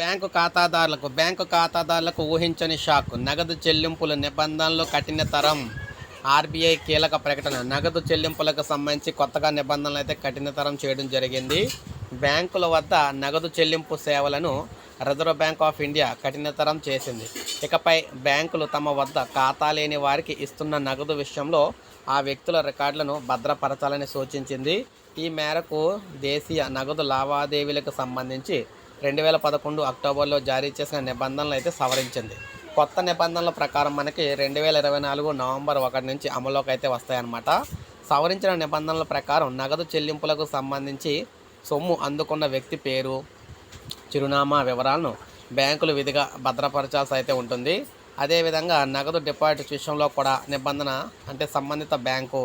Bank ఖాతాదారులకు bank ఖాతాదారులకు ఊహించని షాక్. నగదు చెల్లింపుల నిబంధనలు కఠినతరం ఆర్బీఐ కీలక ప్రకటన. నగదు చెల్లింపులకు సంబంధించి కొత్తగా నిబంధనలు అయితే కఠినతరం చేయడం జరిగింది. బ్యాంకుల వద్ద నగదు చెల్లింపు సేవలను రిజర్వ్ బ్యాంక్ ఆఫ్ ఇండియా కఠినతరం చేసింది. ఇకపై బ్యాంకులు తమ వద్ద ఖాతా లేని వారికి ఇస్తున్న నగదు విషయంలో ఆ వ్యక్తుల రికార్డులను భద్రపరచాలని సూచించింది. ఈ మేరకు దేశీయ నగదు లావాదేవీలకు సంబంధించి రెండు వేల పదకొండు అక్టోబర్లో జారీ చేసిన నిబంధనలు అయితే సవరించింది. కొత్త నిబంధనల ప్రకారం మనకి రెండు వేల ఇరవై నాలుగు నవంబర్ ఒకటి నుంచి అమలులోకి అయితే వస్తాయన్నమాట. సవరించిన నిబంధనల ప్రకారం నగదు చెల్లింపులకు సంబంధించి సొమ్ము అందుకున్న వ్యక్తి పేరు చిరునామా వివరాలను బ్యాంకులు విధిగా భద్రపరచాల్సి అయితే ఉంటుంది. అదేవిధంగా నగదు డిపాజిట్ విషయంలో కూడా నిబంధన అంటే సంబంధిత బ్యాంకు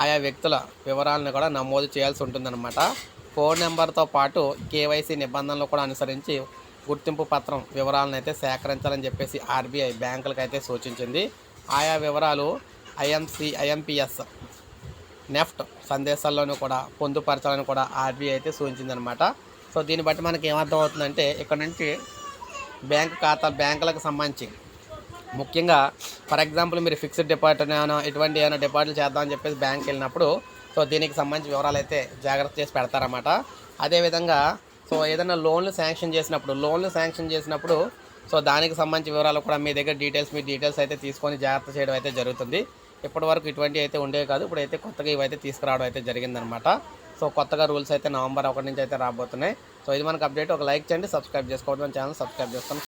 ఆయా వ్యక్తుల వివరాలను కూడా నమోదు చేయాల్సి ఉంటుందన్నమాట. ఫోన్ నెంబర్తో పాటు కేవైసీ నిబంధనలు కూడా అనుసరించి గుర్తింపు పత్రం వివరాలను అయితే సేకరించాలని చెప్పేసి ఆర్బీఐ బ్యాంకులకు అయితే సూచించింది. ఆయా వివరాలు ఐఎంసి ఐఎంపిఎస్ నెఫ్ట్ సందేశాల్లోనూ కూడా పొందుపరచాలని కూడా ఆర్బీఐ అయితే సూచించిందనమాట సో దీన్ని బట్టి మనకి ఏమర్థం అవుతుందంటే ఇక్కడ నుంచి బ్యాంక్ ఖాతా బ్యాంకులకు సంబంధించి ముఖ్యంగా ఫర్ ఎగ్జాంపుల్ మీరు ఫిక్స్డ్ డిపాజిట్ ఏమైనా ఎటువంటి ఏమైనా డిపాజిట్లు చేద్దామని చెప్పేసి బ్యాంక్ వెళ్ళినప్పుడు సో దీనికి సంబంధించి వివరాలు అయితే జాగ్రత్త చేసి పెడతారన్నమాట. అదేవిధంగా సో ఏదైనా లోన్లు శాంక్షన్ చేసినప్పుడు లోన్లు శాంక్షన్ చేసినప్పుడు సో దానికి సంబంధించి వివరాలు కూడా మీ దగ్గర డీటెయిల్స్ మీ డీటెయిల్స్ అయితే తీసుకొని జాగ్రత్త చేయడం అయితే జరుగుతుంది. ఇప్పటి వరకు ఇటువంటి అయితే ఉండేవి కాదు. ఇప్పుడైతే కొత్తగా ఇవైతే తీసుకురావడం అయితే జరిగిందనమాట సో కొత్తగా రూల్స్ అయితే నవంబర్ ఒకటి నుంచి అయితే రాబోతున్నాయి. సో ఇది మనకు అప్డేట్. ఒక లైక్ చేయండి సబ్స్క్రైబ్ చేసుకోవడం ఛానల్ సబ్స్క్రైబ్ చేసుకొని